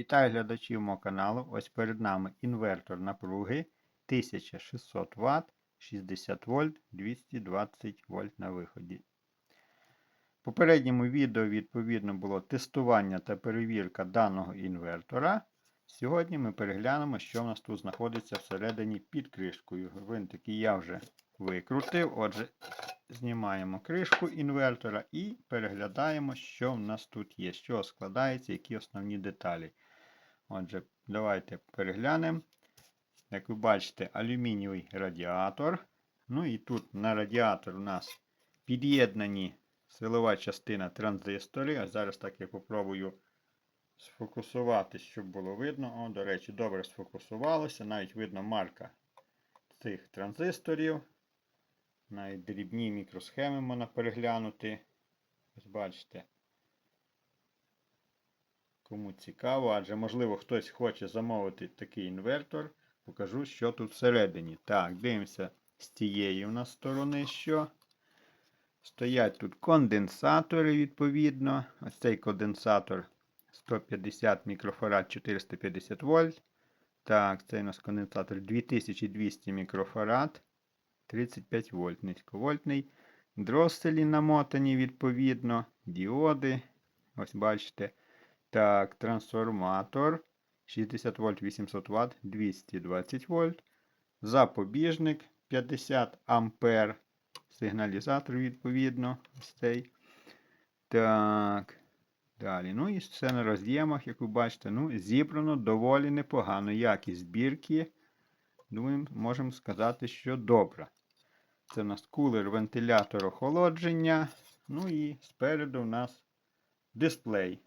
Вітаю глядачів мого каналу. Ось перед нами інвертор напруги 1600 Вт, 60 вольт, 220 вольт на виході. В попередньому відео відповідно було тестування та перевірка даного інвертора. Сьогодні ми переглянемо, що в нас тут знаходиться всередині під кришкою. Гвинтики я вже викрутив. Отже, знімаємо кришку інвертора і переглядаємо, що в нас тут є, чого складається, які основні деталі. Отже, давайте переглянемо. Як ви бачите, алюмінієвий радіатор. Ну і тут на радіатор у нас під'єднані силова частина транзистори. А зараз так я попробую сфокусувати, щоб було видно. О, до речі, добре сфокусувалося. Навіть видно марка цих транзисторів. Навіть дрібні мікросхеми можна переглянути. Ось бачите. Кому цікаво, адже, можливо, хтось хоче замовити такий інвертор. Покажу, що тут всередині. Так, дивимося з тієї у нас сторони, що. Стоять тут конденсатори, відповідно. Ось цей конденсатор 150 мікрофарад 450 вольт. Так, цей у нас конденсатор 2200 мікрофарад. 35 вольт низьковольтний. Дроселі намотані, відповідно. Діоди. Ось бачите. Так, трансформатор 60 вольт 800 Вт, 220 вольт. Запобіжник 50 ампер. Сигналізатор, відповідно. Ось цей. Так. Далі. Ну і все на роз'ємах, як ви бачите, ну, зібрано доволі непогано. Якість збірки. Думаю, можемо сказати, що добра. Це у нас кулер, вентилятор охолодження. Ну і спереду у нас дисплей.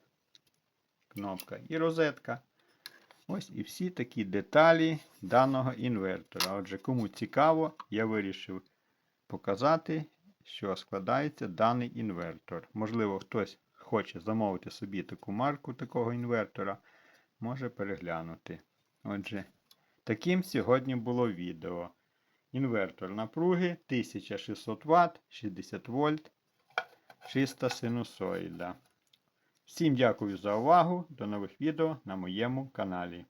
Кнопка і розетка. Ось і всі такі деталі даного інвертора. Отже, кому цікаво, я вирішив показати, що складається даний інвертор. Можливо, хтось хоче замовити собі таку марку такого інвертора, може переглянути. Отже, таким сьогодні було відео. Інвертор напруги 1600 Вт, 60 вольт, чиста синусоїда. Всім дякую за увагу. До нових відео на моєму каналі.